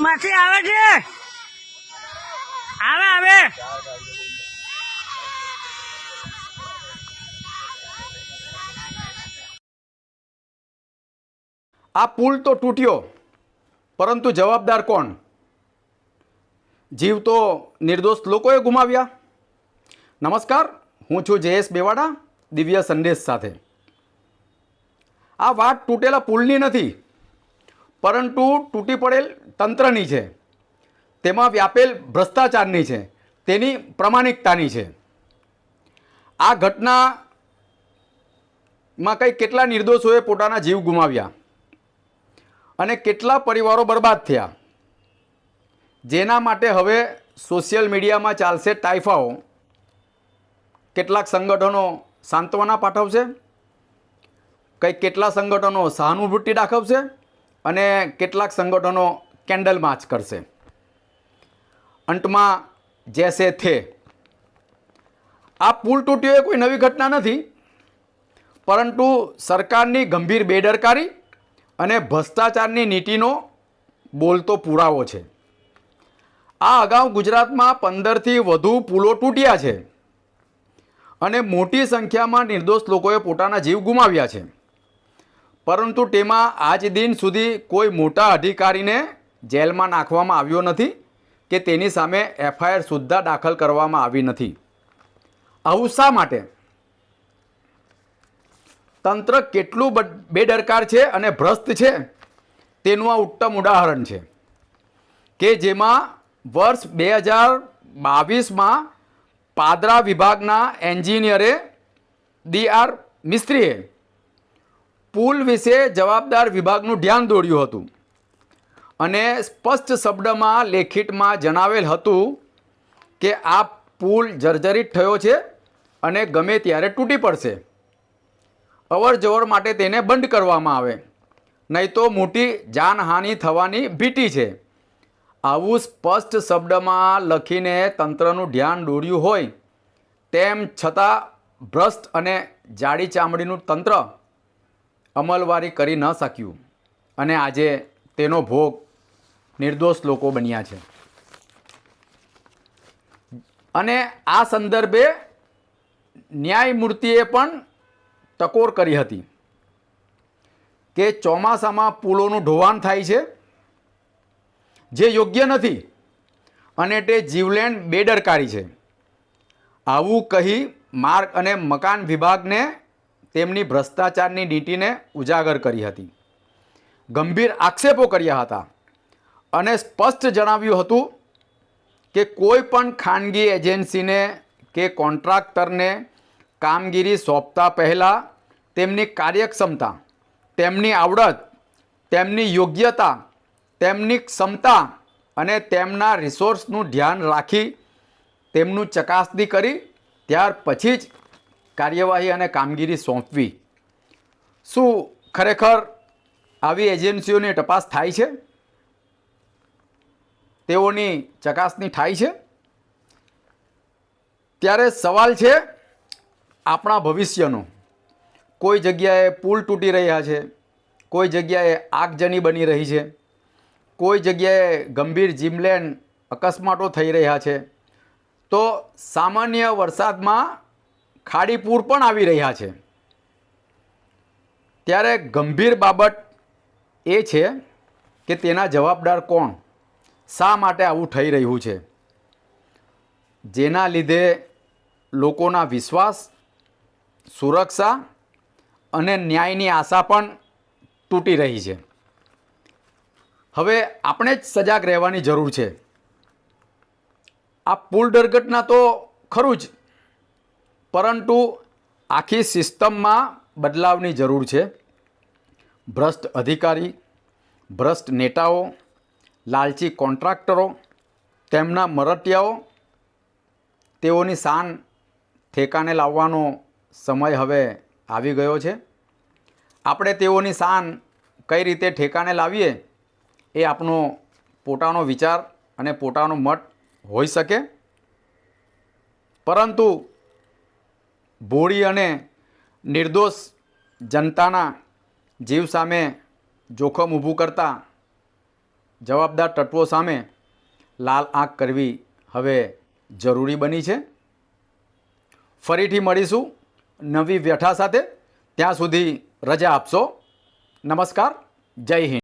માસી આવે છે? આવે આવે. આ પુલ તો તૂટ્યો, પરંતુ જવાબદાર કોણ? જીવ તો નિર્દોષ લોકોએ ગુમાવ્યા. નમસ્કાર. હું છું જયેશ બેવાડા, દિવ્ય સંદેશ સાથે. આ વાત તૂટેલા પુલની નથી, પરંતુ તૂટી પડેલ તંત્રની છે. તેમાં વ્યાપેલ ભ્રષ્ટાચારની છે, તેની પ્રમાણિકતાની છે. આ ઘટનામાં કંઈ કેટલા નિર્દોષોએ પોતાના જીવ ગુમાવ્યા? અને કેટલા પરિવારો બરબાદ થયા? જેના માટે હવે સોશિયલ મીડિયામાં ચાલશે ટાઈફાઓ કેટલાક સંગઠનો સાંત્વના પાઠવશે, કંઈક કેટલા સંગઠનો સહાનુભૂતિ દાખવશે અને કેટલાક સંગઠનો કેન્ડલ માર્ચ કરશે. અંતમાં જેસે થે. આ પુલ તૂટ્યો એ કોઈ નવી ઘટના નથી, પરંતુ સરકારની ગંભીર બેદરકારી અને ભ્રષ્ટાચારની નીતિનો બોલતો પુરાવો છે. આ અગાઉ ગુજરાતમાં પંદરથી વધુ પુલો તૂટ્યા છે. અને મોટી સંખ્યામાં નિર્દોષ લોકોએ પોતાના જીવ ગુમાવ્યા છે. પરંતુ તેમાં આજ દિન સુધી કોઈ મોટા અધિકારીને જેલમાં નાખવામાં આવ્યો નથી કે તેની સામે એફઆઈઆર સુદ્ધા દાખલ કરવામાં આવી નથી. આવું શા માટે? તંત્ર કેટલું બદ- બેદરકાર છે અને ભ્રષ્ટ છે? તેનું આ ઉત્તમ ઉદાહરણ છે કે જેમાં વર્ષ બે હજાર બાવીસમાં પાદરા વિભાગના એન્જિનિયરે ડી આર મિસ્ત્રીએ પુલ વિશે જવાબદાર વિભાગનું ધ્યાન દોર્યું હતું. અને સ્પષ્ટ શબ્દમાં, લેખિતમાં જણાવેલ હતું કે આ પુલ જર્જરિત થયો છે અને ગમે ત્યારે તૂટી પડશે. અવરજવર માટે તેને બંધ કરવામાં આવે. નહીં તો મોટી જાનહાનિ થવાની ભીતિ છે. આવું સ્પષ્ટ શબ્દમાં લખીને તંત્રનું ધ્યાન દોર્યું હોય, તેમ છતાં ભ્રષ્ટ અને જાડી ચામડીનું તંત્ર અમલવારી કરી ન શક્યું. અને આજે તેનો ભોગ નિર્દોષ લોકો બન્યા છે. અને આ સંદર્ભે ન્યાયમૂર્તિએ પણ ટકોર કરી હતી કે ચોમાસામાં પુલોનું ઢોવાણ થાય છે. જે યોગ્ય નથી. અને તે જીવલેણ બેદરકારી છે. આવું કહી માર્ગ અને મકાન વિભાગને તેમની ભ્રષ્ટાચારની નીતિને ઉજાગર કરી હતી. ગંભીર આક્ષેપો કર્યા હતા. અને સ્પષ્ટ જણાવ્યું હતું કે કોઈ પણ ખાનગી એજન્સીને કે કોન્ટ્રાક્ટરને કામગીરી સોંપતા પહેલાં તેમની કાર્યક્ષમતા, તેમની આવડત, તેમની યોગ્યતા તેમની ક્ષમતા અને તેમના રિસોર્સનું ધ્યાન રાખી તેમનું ચકાસણી કરી, ત્યાર પછી જ કાર્યવાહી અને કામગીરી સોંપવી. શું ખરેખર આવી એજન્સીઓની તપાસ થાય છે? તેઓની ચકાસણી થાય છે? ત્યારે સવાલ છે આપણા ભવિષ્યનો. કોઈ જગ્યાએ પુલ તૂટી રહ્યા છે, કોઈ જગ્યાએ આગજની બની રહી છે કોઈ જગ્યાએ ગંભીર જીમલેન અકસ્માતો થઈ રહ્યા છે, તો સામાન્ય વરસાદમાં ખાડીપૂર પણ આવી રહ્યા છે. ત્યારે ગંભીર બાબત એ છે કે તેના જવાબદાર કોણ? શા માટે આવું થઈ રહ્યું છે? જેના લીધે લોકોના વિશ્વાસ, સુરક્ષા અને ન્યાયની આશા પણ તૂટી રહી છે. હવે આપણે જ સજાગ રહેવાની જરૂર છે. આ પુલ દુર્ઘટના તો ખરું જ, પરંતુ આખી સિસ્ટમમાં બદલાવની જરૂર છે. ભ્રષ્ટ અધિકારી, ભ્રષ્ટ નેતાઓ, લાલચી કોન્ટ્રાક્ટરો, તેમના મરટિયાઓ, તેઓની શાન ઠેકાને લાવવાનો સમય હવે આવી ગયો છે. આપણે તેઓની શાન કઈ રીતે ઠેકાને લાવીએ? એ આપનો પોતાનો વિચાર અને પોતાનો મત હોઈ શકે. પરંતુ ભોળી અને નિર્દોષ જનતાના જીવ સામે જોખમ ઊભું કરતા જવાબદાર તત્વો સામે લાલ આંખ કરવી હવે જરૂરી બની છે. ફરીથી મળીશું નવી વ્યથા સાથે. ત્યાં સુધી રજા આપશો. નમસ્કાર. જય હિન્દ.